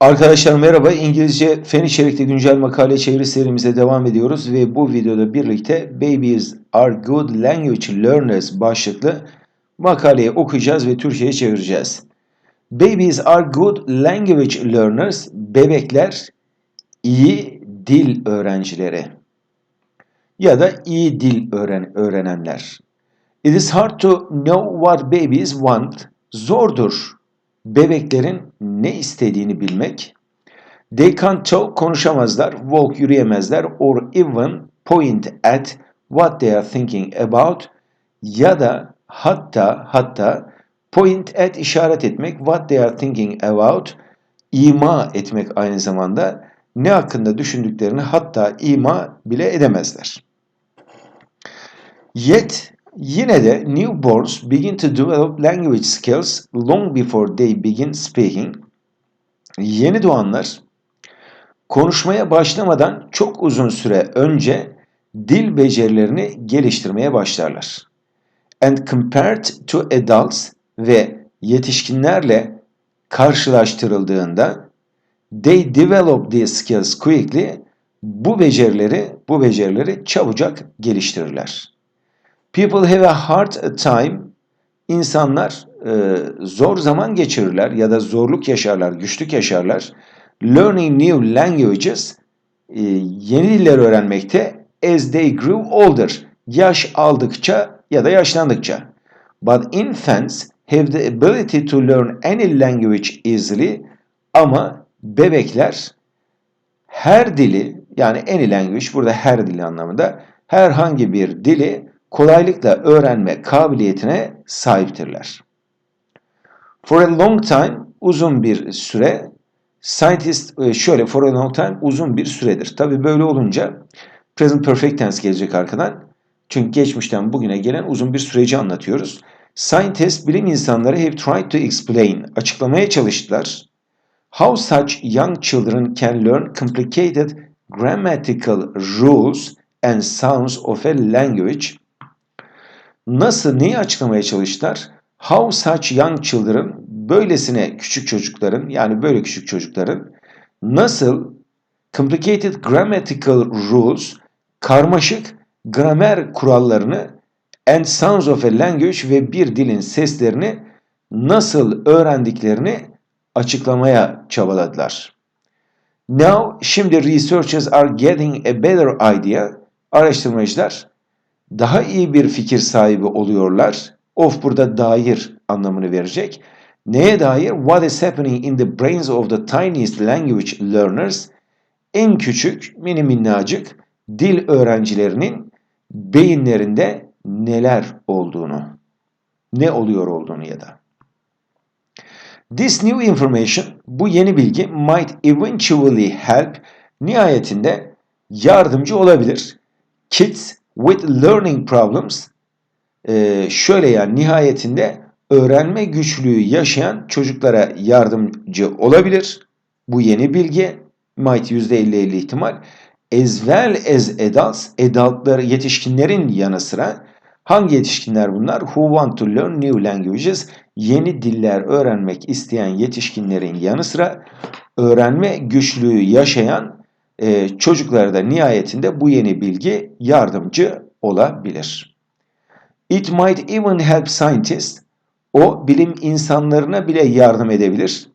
Arkadaşlar merhaba. İngilizce fen içerikli güncel makale çeviri serimize devam ediyoruz ve bu videoda birlikte Babies are good language learners başlıklı makaleyi okuyacağız ve Türkçe'ye çevireceğiz. Babies are good language learners. Bebekler iyi dil öğrencileri ya da iyi dil öğren öğrenenler. It is hard to know what babies want. Zordur bebeklerin ne istediğini bilmek. They can't talk, konuşamazlar, walk, yürüyemezler, or even point at what they are thinking about ya da hatta hatta point at işaret etmek, what they are thinking about, ima etmek aynı zamanda ne hakkında düşündüklerini hatta ima bile edemezler. Yet Yine de newborns begin to develop language skills long before they begin speaking. Yeni doğanlar konuşmaya başlamadan çok uzun süre önce dil becerilerini geliştirmeye başlarlar. And compared to adults ve yetişkinlerle karşılaştırıldığında they develop these skills quickly bu becerileri bu becerileri çabucak geliştirirler. People have a hard time. İnsanlar e, zor zaman geçirirler ya da zorluk yaşarlar, güçlük yaşarlar. Learning new languages, e, yeni diller öğrenmekte as they grew older, yaş aldıkça ya da yaşlandıkça. But infants have the ability to learn any language easily ama bebekler her dili yani any language burada her dili anlamında herhangi bir dili kolaylıkla öğrenme kabiliyetine sahiptirler. For a long time, uzun bir süre, scientist e, şöyle for a long time uzun bir süredir. Tabi böyle olunca present perfect tense gelecek arkadan. Çünkü geçmişten bugüne gelen uzun bir süreci anlatıyoruz. Scientists, bilim insanları have tried to explain, açıklamaya çalıştılar. How such young children can learn complicated grammatical rules and sounds of a language Nasıl, neyi açıklamaya çalıştılar? How such young children, böylesine küçük çocukların, yani böyle küçük çocukların nasıl complicated grammatical rules, karmaşık gramer kurallarını and sounds of a language ve bir dilin seslerini nasıl öğrendiklerini açıklamaya çabaladılar. Now, şimdi researchers are getting a better idea. Araştırmacılar daha iyi bir fikir sahibi oluyorlar. Of burada dair anlamını verecek. Neye dair? What is happening in the brains of the tiniest language learners? En küçük, mini minnacık dil öğrencilerinin beyinlerinde neler olduğunu, ne oluyor olduğunu ya da. This new information, bu yeni bilgi might eventually help, nihayetinde yardımcı olabilir. Kids with learning problems e, şöyle yani nihayetinde öğrenme güçlüğü yaşayan çocuklara yardımcı olabilir. Bu yeni bilgi might %50-50 ihtimal as well as adults adultları yetişkinlerin yanı sıra hangi yetişkinler bunlar? Who want to learn new languages yeni diller öğrenmek isteyen yetişkinlerin yanı sıra öğrenme güçlüğü yaşayan e, çocuklara da nihayetinde bu yeni bilgi yardımcı olabilir. It might even help scientists. O bilim insanlarına bile yardım edebilir.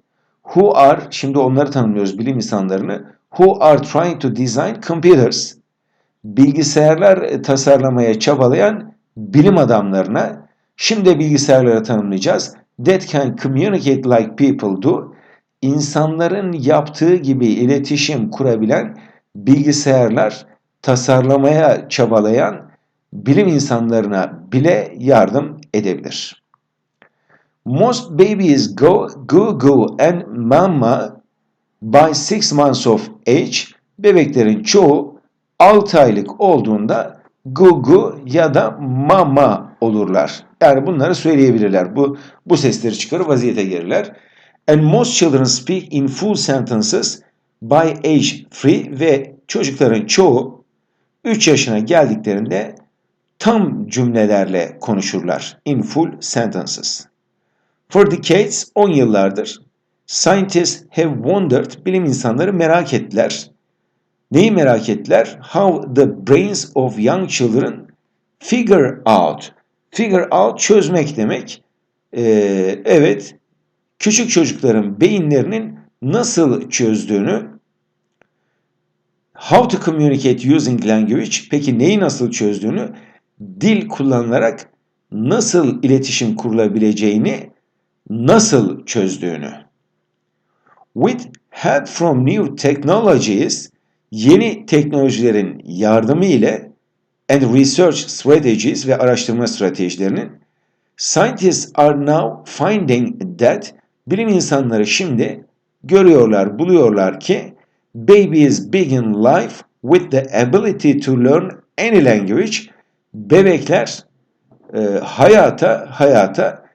Who are, şimdi onları tanımlıyoruz bilim insanlarını. Who are trying to design computers. Bilgisayarlar tasarlamaya çabalayan bilim adamlarına. Şimdi bilgisayarları tanımlayacağız. That can communicate like people do insanların yaptığı gibi iletişim kurabilen bilgisayarlar tasarlamaya çabalayan bilim insanlarına bile yardım edebilir. Most babies go goo goo and mama by 6 months of age. Bebeklerin çoğu 6 aylık olduğunda gugu ya da mama olurlar. Yani bunları söyleyebilirler. Bu bu sesleri çıkarıp vaziyete gelirler. And most children speak in full sentences by age 3 ve çocukların çoğu 3 yaşına geldiklerinde tam cümlelerle konuşurlar. In full sentences. For decades, 10 yıllardır Scientists have wondered, bilim insanları merak ettiler. Neyi merak ettiler? How the brains of young children figure out. Figure out çözmek demek. Ee, evet, küçük çocukların beyinlerinin nasıl çözdüğünü How to communicate using language. Peki neyi nasıl çözdüğünü dil kullanılarak nasıl iletişim kurulabileceğini nasıl çözdüğünü. With help from new technologies yeni teknolojilerin yardımı ile and research strategies ve araştırma stratejilerinin scientists are now finding that bilim insanları şimdi görüyorlar, buluyorlar ki babies begin life with the ability to learn any language. Bebekler e, hayata hayata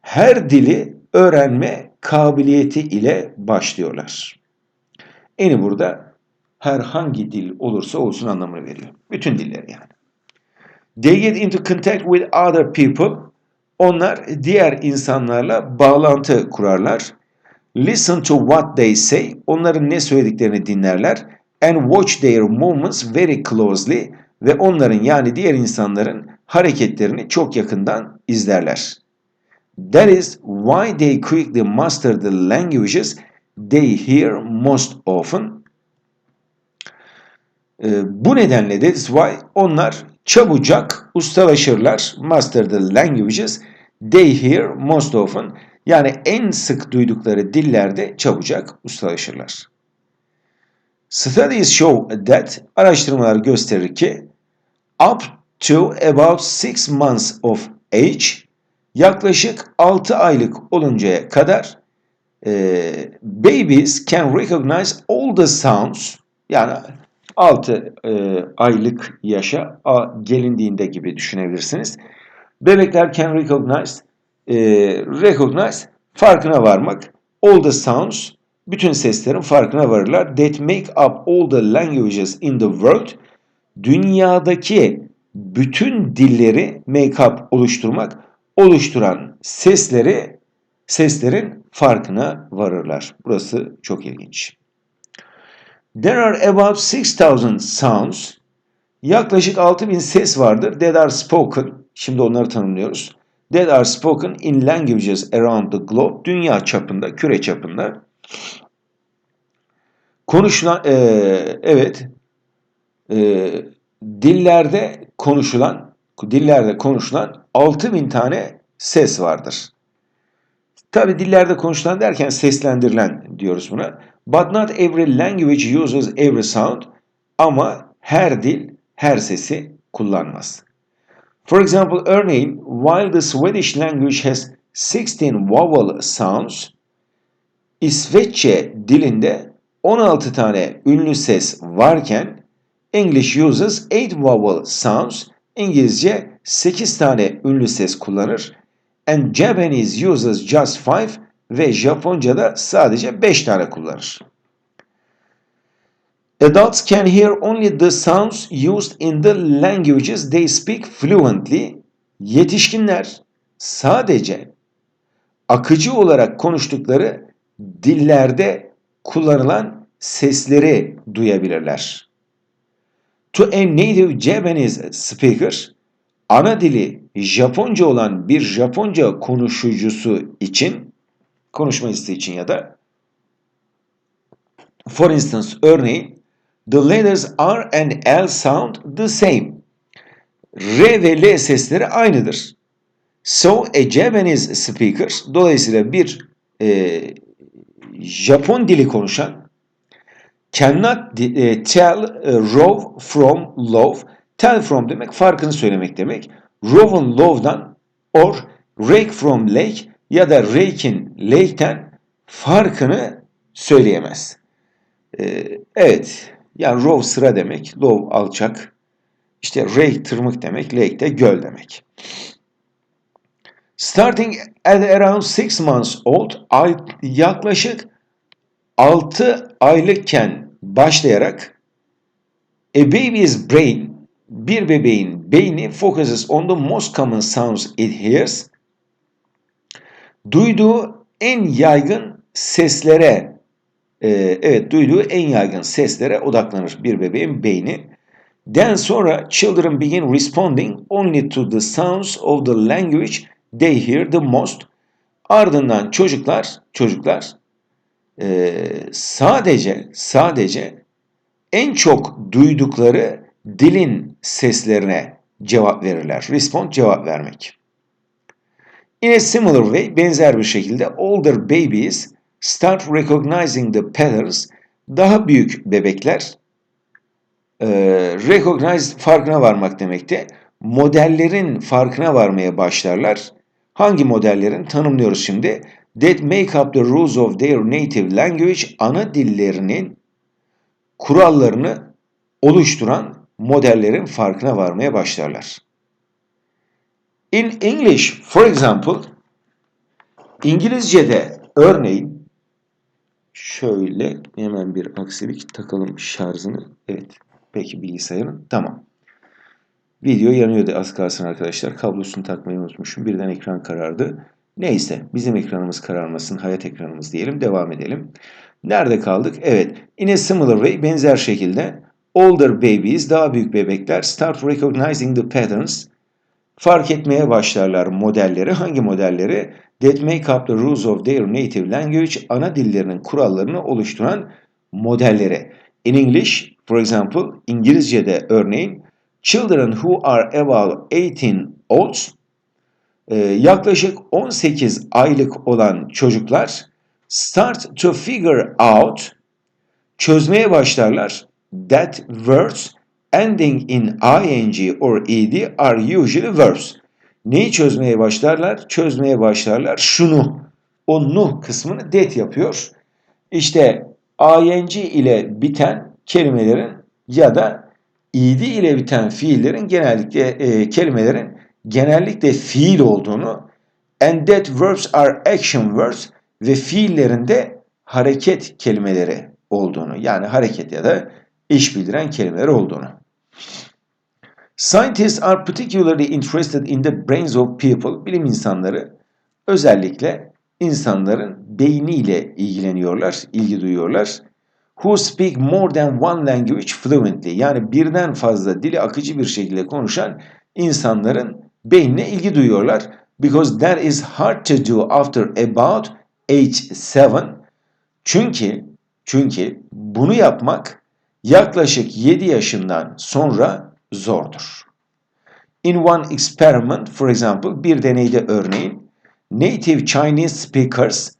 her dili öğrenme kabiliyeti ile başlıyorlar. Eni burada herhangi dil olursa olsun anlamını veriyor. Bütün diller yani. They get into contact with other people. Onlar diğer insanlarla bağlantı kurarlar. Listen to what they say. Onların ne söylediklerini dinlerler. And watch their movements very closely. Ve onların yani diğer insanların hareketlerini çok yakından izlerler. That is why they quickly master the languages they hear most often. Ee, bu nedenle that is why onlar çabucak ustalaşırlar. Master the languages they hear most often. Yani en sık duydukları dillerde çabucak ustalaşırlar. Studies show that araştırmalar gösterir ki up to about 6 months of age yaklaşık 6 aylık oluncaya kadar e, babies can recognize all the sounds yani 6 e, aylık yaşa a, gelindiğinde gibi düşünebilirsiniz. Bebekler can recognize e, recognize farkına varmak all the sounds bütün seslerin farkına varırlar. That make up all the languages in the world dünyadaki bütün dilleri make up oluşturmak oluşturan sesleri seslerin farkına varırlar. Burası çok ilginç. There are about 6000 sounds. Yaklaşık 6000 ses vardır. That are spoken. Şimdi onları tanımlıyoruz. That are spoken in languages around the globe. Dünya çapında, küre çapında. Konuşulan, e, evet, e, dillerde konuşulan, dillerde konuşulan 6000 tane ses vardır. Tabi dillerde konuşulan derken seslendirilen diyoruz buna. But not every language uses every sound. Ama her dil her sesi kullanmaz. For example, örneğin, while the Swedish language has 16 vowel sounds, İsveççe dilinde 16 tane ünlü ses varken English uses 8 vowel sounds. İngilizce 8 tane ünlü ses kullanır. And Japanese uses just 5 ve Japonca'da sadece 5 tane kullanır. Adults can hear only the sounds used in the languages they speak fluently. Yetişkinler sadece akıcı olarak konuştukları dillerde kullanılan sesleri duyabilirler. To a native Japanese speaker, ana dili Japonca olan bir Japonca konuşucusu için, konuşmacısı için ya da for instance örneğin the letters R and L sound the same. R ve L sesleri aynıdır. So a Japanese speaker dolayısıyla bir e, Japon dili konuşan cannot e, tell e, from love. Tell from demek farkını söylemek demek. Row'un love'dan or rake from lake ya da rake'in lake'ten farkını söyleyemez. Ee, evet, yani row sıra demek, low alçak, işte rake tırmık demek, lake de göl demek. Starting at around 6 months old, yaklaşık 6 aylıkken başlayarak a baby's brain, bir bebeğin beyni focuses on the most common sounds it hears. Duyduğu en yaygın seslere, e, evet duyduğu en yaygın seslere odaklanır bir bebeğin beyni. Then sonra children begin responding only to the sounds of the language they hear the most. Ardından çocuklar, çocuklar e, sadece, sadece en çok duydukları dilin seslerine cevap verirler. Respond cevap vermek. In a similar way, benzer bir şekilde older babies start recognizing the patterns. Daha büyük bebekler e, recognize farkına varmak demekte. Modellerin farkına varmaya başlarlar. Hangi modellerin? Tanımlıyoruz şimdi. That make up the rules of their native language. Ana dillerinin kurallarını oluşturan modellerin farkına varmaya başlarlar. In English, for example, İngilizce'de örneğin şöyle hemen bir aksilik takalım şarjını. Evet, peki bilgisayarın. Tamam. Video yanıyordu az kalsın arkadaşlar. Kablosunu takmayı unutmuşum. Birden ekran karardı. Neyse bizim ekranımız kararmasın. Hayat ekranımız diyelim. Devam edelim. Nerede kaldık? Evet. In a similar way benzer şekilde older babies daha büyük bebekler start recognizing the patterns fark etmeye başlarlar modelleri. Hangi modelleri? That make up the rules of their native language ana dillerinin kurallarını oluşturan modelleri. In English, for example, İngilizce'de örneğin children who are about 18 olds e, yaklaşık 18 aylık olan çocuklar start to figure out çözmeye başlarlar that words ending in ing or ed are usually verbs. Neyi çözmeye başlarlar? Çözmeye başlarlar şunu. O nuh kısmını det yapıyor. İşte ing ile biten kelimelerin ya da id ile biten fiillerin genellikle e, kelimelerin genellikle fiil olduğunu and that verbs are action words ve fiillerinde hareket kelimeleri olduğunu yani hareket ya da iş bildiren kelimeler olduğunu. Scientists are particularly interested in the brains of people. Bilim insanları özellikle insanların beyniyle ilgileniyorlar, ilgi duyuyorlar. Who speak more than one language fluently. Yani birden fazla dili akıcı bir şekilde konuşan insanların beynine ilgi duyuyorlar. Because that is hard to do after about age 7. Çünkü çünkü bunu yapmak yaklaşık 7 yaşından sonra zordur. In one experiment, for example, bir deneyde örneğin, native Chinese speakers,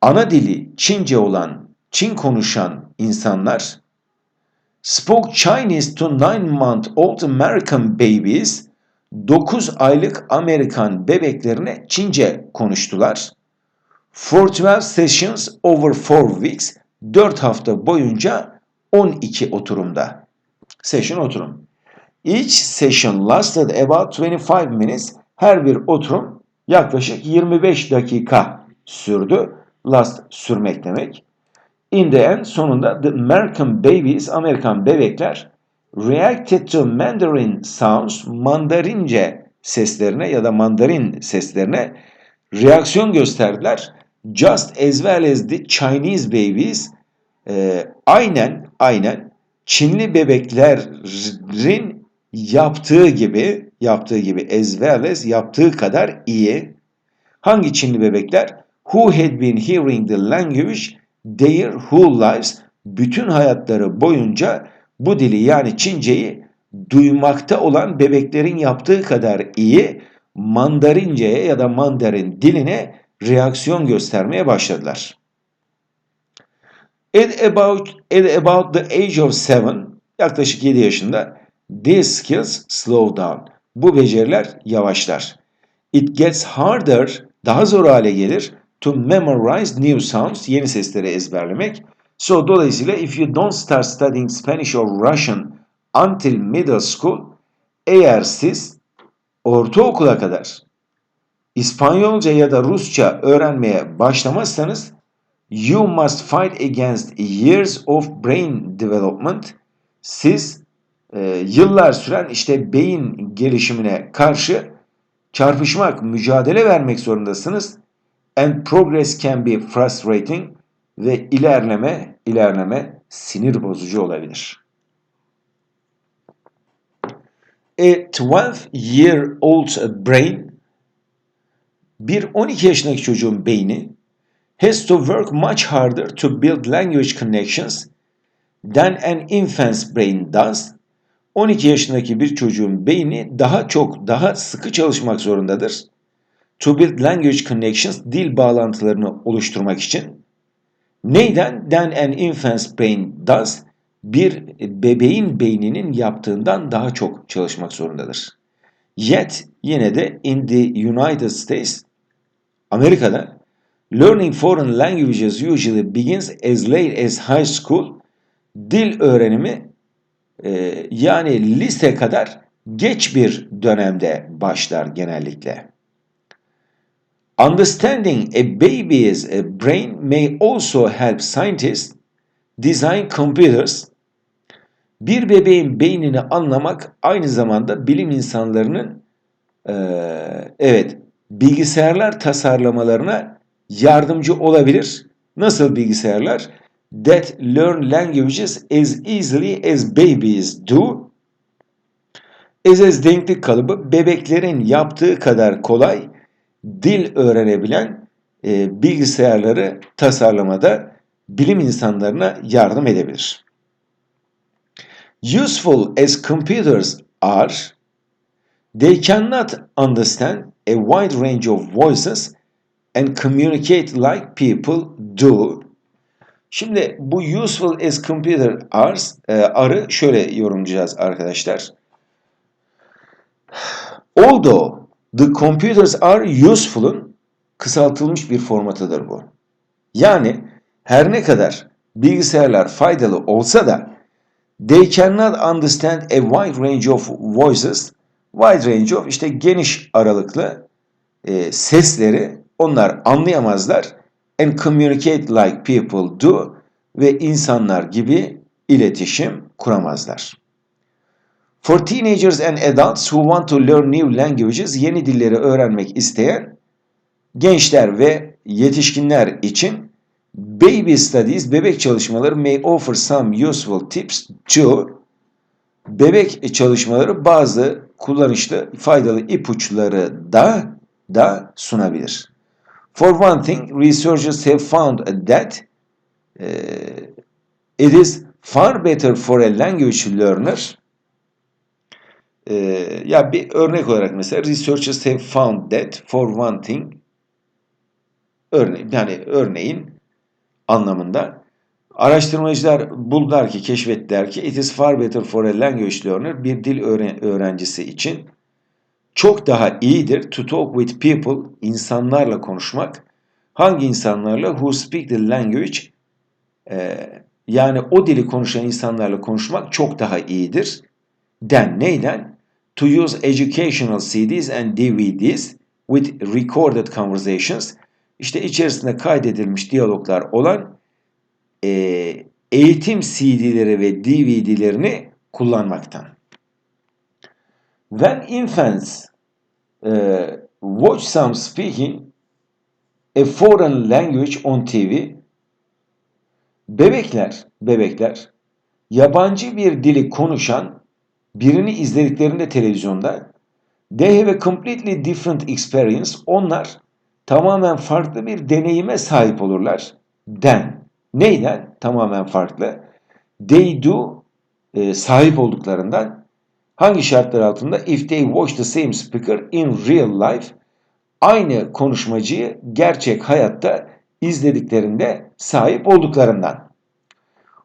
ana dili Çince olan, Çin konuşan insanlar, spoke Chinese to 9-month-old American babies, 9 aylık Amerikan bebeklerine Çince konuştular. For 12 sessions over 4 weeks, 4 hafta boyunca 12 oturumda. Session oturum. Each session lasted about 25 minutes. Her bir oturum yaklaşık 25 dakika sürdü. Last sürmek demek. In the end sonunda the American babies, Amerikan bebekler reacted to Mandarin sounds, Mandarince seslerine ya da Mandarin seslerine reaksiyon gösterdiler. Just as well as the Chinese babies, e, aynen aynen Çinli bebeklerin yaptığı gibi yaptığı gibi as yaptığı kadar iyi. Hangi Çinli bebekler? Who had been hearing the language their whole lives bütün hayatları boyunca bu dili yani Çinceyi duymakta olan bebeklerin yaptığı kadar iyi Mandarince'ye ya da Mandarin diline reaksiyon göstermeye başladılar. At about, at about the age of 7, yaklaşık 7 yaşında these skills slow down. Bu beceriler yavaşlar. It gets harder, daha zor hale gelir to memorize new sounds, yeni sesleri ezberlemek. So dolayısıyla if you don't start studying Spanish or Russian until middle school, eğer siz ortaokula kadar İspanyolca ya da Rusça öğrenmeye başlamazsanız you must fight against years of brain development. Siz e, yıllar süren işte beyin gelişimine karşı çarpışmak, mücadele vermek zorundasınız. and progress can be frustrating ve ilerleme ilerleme sinir bozucu olabilir. A 12-year-old brain bir 12 yaşındaki çocuğun beyni has to work much harder to build language connections than an infant's brain does. 12 yaşındaki bir çocuğun beyni daha çok, daha sıkı çalışmak zorundadır. To build language connections, dil bağlantılarını oluşturmak için. Neyden? Than an infant's brain does. Bir bebeğin beyninin yaptığından daha çok çalışmak zorundadır. Yet yine de in the United States, Amerika'da learning foreign languages usually begins as late as high school. Dil öğrenimi e, yani lise kadar geç bir dönemde başlar genellikle. Understanding a baby's brain may also help scientists design computers. Bir bebeğin beynini anlamak aynı zamanda bilim insanlarının e, evet bilgisayarlar tasarlamalarına yardımcı olabilir. Nasıl bilgisayarlar? That learn languages as easily as babies do. Ezez denklik kalıbı bebeklerin yaptığı kadar kolay dil öğrenebilen e, bilgisayarları tasarlamada bilim insanlarına yardım edebilir. Useful as computers are, they cannot understand a wide range of voices and communicate like people do. Şimdi bu useful as computer are, e, arı şöyle yorumlayacağız arkadaşlar. Although the computers are useful'un kısaltılmış bir formatıdır bu. Yani her ne kadar bilgisayarlar faydalı olsa da they cannot understand a wide range of voices wide range of işte geniş aralıklı e, sesleri onlar anlayamazlar and communicate like people do ve insanlar gibi iletişim kuramazlar. For teenagers and adults who want to learn new languages, yeni dilleri öğrenmek isteyen gençler ve yetişkinler için baby studies, bebek çalışmaları may offer some useful tips to bebek çalışmaları bazı kullanışlı, faydalı ipuçları da da sunabilir. For one thing, researchers have found that uh, it is far better for a language learner ee, ya bir örnek olarak mesela researchers have found that for one thing örne yani örneğin anlamında araştırmacılar buldular ki keşfettiler ki it is far better for a language learner bir dil öğren öğrencisi için çok daha iyidir to talk with people insanlarla konuşmak. Hangi insanlarla? Who speak the language. E, yani o dili konuşan insanlarla konuşmak çok daha iyidir. Den neyden? To use educational CDs and DVDs with recorded conversations. İşte içerisinde kaydedilmiş diyaloglar olan e, eğitim CD'leri ve DVD'lerini kullanmaktan. When infants uh, watch some speaking a foreign language on TV bebekler bebekler yabancı bir dili konuşan birini izlediklerinde televizyonda they have a completely different experience. Onlar tamamen farklı bir deneyime sahip olurlar. Den. Neyden? Tamamen farklı. They do e, sahip olduklarından hangi şartlar altında? If they watch the same speaker in real life aynı konuşmacıyı gerçek hayatta izlediklerinde sahip olduklarından.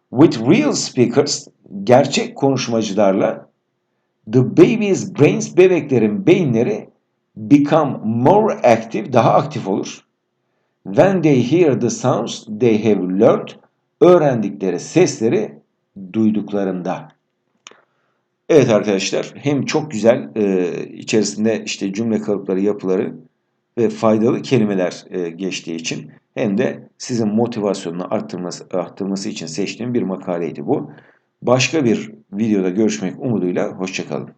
With real speakers gerçek konuşmacılarla The baby's brains, bebeklerin beyinleri become more active, daha aktif olur. When they hear the sounds they have learned, öğrendikleri sesleri duyduklarında. Evet arkadaşlar hem çok güzel e, içerisinde işte cümle kalıpları, yapıları ve faydalı kelimeler e, geçtiği için hem de sizin motivasyonunu arttırması, arttırması için seçtiğim bir makaleydi bu. Başka bir videoda görüşmek umuduyla hoşçakalın.